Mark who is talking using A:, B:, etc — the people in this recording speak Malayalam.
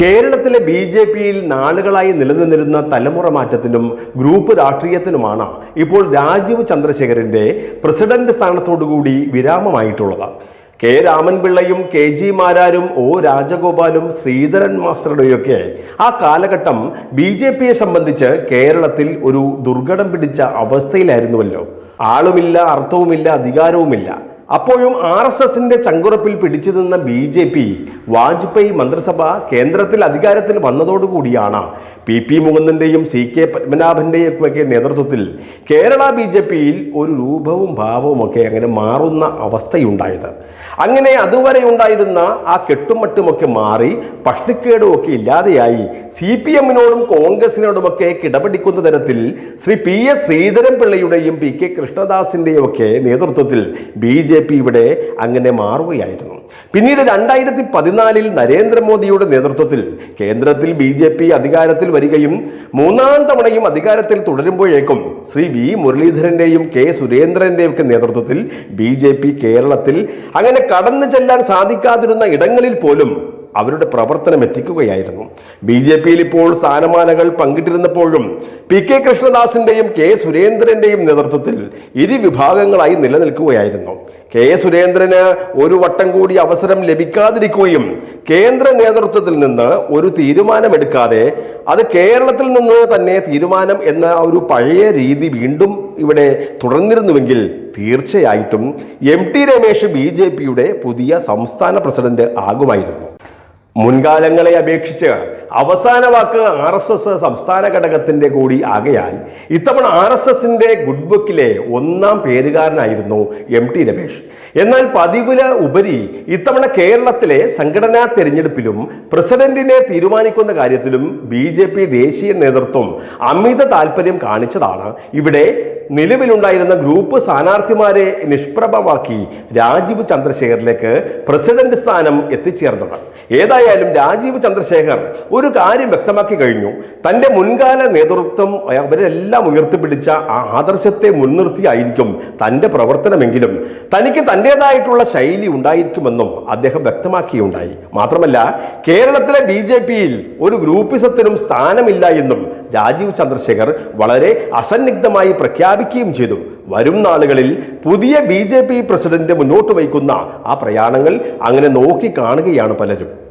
A: കേരളത്തിലെ ബി ജെ പിയിൽ നാളുകളായി നിലനിന്നിരുന്ന തലമുറ മാറ്റത്തിനും ഗ്രൂപ്പ് രാഷ്ട്രീയത്തിനുമാണ് ഇപ്പോൾ രാജീവ് ചന്ദ്രശേഖരന്റെ പ്രസിഡന്റ് സ്ഥാനത്തോടുകൂടി വിരാമമായിട്ടുള്ളത്. കെ രാമൻപിള്ളയും കെ ജി മാരാരും ഒ രാജഗോപാലും ശ്രീധരൻ മാസ്റ്ററുടെയൊക്കെ ആ കാലഘട്ടം ബി ജെ പിയെ സംബന്ധിച്ച് കേരളത്തിൽ ഒരു ദുർഘടം പിടിച്ച അവസ്ഥയിലായിരുന്നുവല്ലോ. ആളുമില്ല അർത്ഥവുമില്ല അധികാരവുമില്ല. അപ്പോഴും ആർ എസ് എസിന്റെ ചങ്കുറപ്പിൽ പിടിച്ചു നിന്ന ബി ജെ പി വാജ്പേയി മന്ത്രിസഭ കേന്ദ്രത്തിൽ അധികാരത്തിൽ വന്നതോടുകൂടിയാണ്. പി പി മുകുന്ദന്റെയും സി കെ പത്മനാഭന്റെയും ഒക്കെ നേതൃത്വത്തിൽ കേരള ബി ജെ പിയിൽ ഒരു രൂപവും ഭാവവും ഒക്കെ അങ്ങനെ മാറുന്ന അവസ്ഥയുണ്ടായത്. അങ്ങനെ അതുവരെ ഉണ്ടായിരുന്ന ആ കെട്ടുമട്ടുമൊക്കെ മാറി പഷ്ണിക്കേടും ഒക്കെ ഇല്ലാതെയായി സി പി എമ്മിനോടും കോൺഗ്രസിനോടുമൊക്കെ കിടപിടിക്കുന്ന തരത്തിൽ ശ്രീ പി എസ് ശ്രീധരൻ പിള്ളയുടെയും പി കെ കൃഷ്ണദാസിന്റെയും ഒക്കെ നേതൃത്വത്തിൽ ബി ജെ പി ഇവിടെ അങ്ങനെ മാറുകയായിരുന്നു. പിന്നീട് രണ്ടായിരത്തി പതിനാലിൽ നരേന്ദ്രമോദിയുടെ നേതൃത്വത്തിൽ കേന്ദ്രത്തിൽ ബി ജെ പി അധികാരത്തിൽ വരികയും മൂന്നാം തവണയും അധികാരത്തിൽ തുടരുമ്പോഴേക്കും ശ്രീ വി മുരളീധരന്റെയും കെ സുരേന്ദ്രന്റെയും ഒക്കെ നേതൃത്വത്തിൽ ബി ജെ പി കേരളത്തിൽ അങ്ങനെ കടന്നു ചെല്ലാൻ സാധിക്കാതിരുന്ന ഇടങ്ങളിൽ പോലും അവരുടെ പ്രവർത്തനം എത്തിക്കുകയായിരുന്നു. ബി ജെ പിയിൽ ഇപ്പോൾ സ്ഥാനമാനകൾ പങ്കിട്ടിരുന്നപ്പോഴും പി കെ കൃഷ്ണദാസിന്റെയും കെ സുരേന്ദ്രന്റെയും നേതൃത്വത്തിൽ ഇരു വിഭാഗങ്ങളായി നിലനിൽക്കുകയായിരുന്നു. കെ സുരേന്ദ്രന് ഒരു വട്ടം കൂടി അവസരം ലഭിക്കാതിരിക്കുകയും കേന്ദ്ര നേതൃത്വത്തിൽ നിന്ന് ഒരു തീരുമാനമെടുക്കാതെ അത് കേരളത്തിൽ നിന്ന് തന്നെ തീരുമാനം എന്ന ഒരു പഴയ രീതി വീണ്ടും ഇവിടെ തുടർന്നിരുന്നുവെങ്കിൽ തീർച്ചയായിട്ടും എം ടി രമേശ് ബി പുതിയ സംസ്ഥാന പ്രസിഡന്റ് ആകുമായിരുന്നു. മുൻകാലങ്ങളെ അപേക്ഷിച്ച് അവസാന വാക്ക് ആർ എസ് എസ് സംസ്ഥാന ഘടകത്തിന്റെ കൂടി ആകയാൽ ഇത്തവണ ആർ എസ് എസിന്റെ ഗുഡ് ബുക്കിലെ ഒന്നാം പേരുകാരനായിരുന്നു എം ടി രമേശ്. എന്നാൽ പതിവിൽ ഉപരി ഇത്തവണ കേരളത്തിലെ സംഘടനാ തെരഞ്ഞെടുപ്പിലും പ്രസിഡന്റിനെ തീരുമാനിക്കുന്ന കാര്യത്തിലും ബി ദേശീയ നേതൃത്വം അമിത താല്പര്യം കാണിച്ചതാണ്. ഇവിടെ നിലവിലുണ്ടായിരുന്ന ഗ്രൂപ്പ് സ്ഥാനാർത്ഥിമാരെ നിഷ്പ്രഭമാക്കി രാജീവ് ചന്ദ്രശേഖറിലേക്ക് പ്രസിഡന്റ് സ്ഥാനം എത്തിച്ചേർന്നത്. ഏതായാലും രാജീവ് ചന്ദ്രശേഖർ ഒരു കാര്യം വ്യക്തമാക്കി കഴിഞ്ഞു. തന്റെ മുൻകാല നേതൃത്വം അവരെല്ലാം ഉയർത്തിപ്പിടിച്ച ആ ആദർശത്തെ മുൻനിർത്തിയായിരിക്കും തന്റെ പ്രവർത്തനമെങ്കിലും. തനിക്ക് തന്റെതായിട്ടുള്ള ശൈലി ഉണ്ടായിരിക്കുമെന്നും അദ്ദേഹം വ്യക്തമാക്കിയുണ്ടായി. മാത്രമല്ല കേരളത്തിലെ ബി ഒരു ഗ്രൂപ്പിസത്തിനും സ്ഥാനമില്ല എന്നും രാജീവ് ചന്ദ്രശേഖർ വളരെ അസന്നിഗ്ധമായി പ്രഖ്യാപിക്കുകയും ചെയ്തു. വരും നാളുകളിൽ പുതിയ ബി പ്രസിഡന്റ് മുന്നോട്ട് വയ്ക്കുന്ന ആ പ്രയാണങ്ങൾ അങ്ങനെ നോക്കി കാണുകയാണ് പലരും.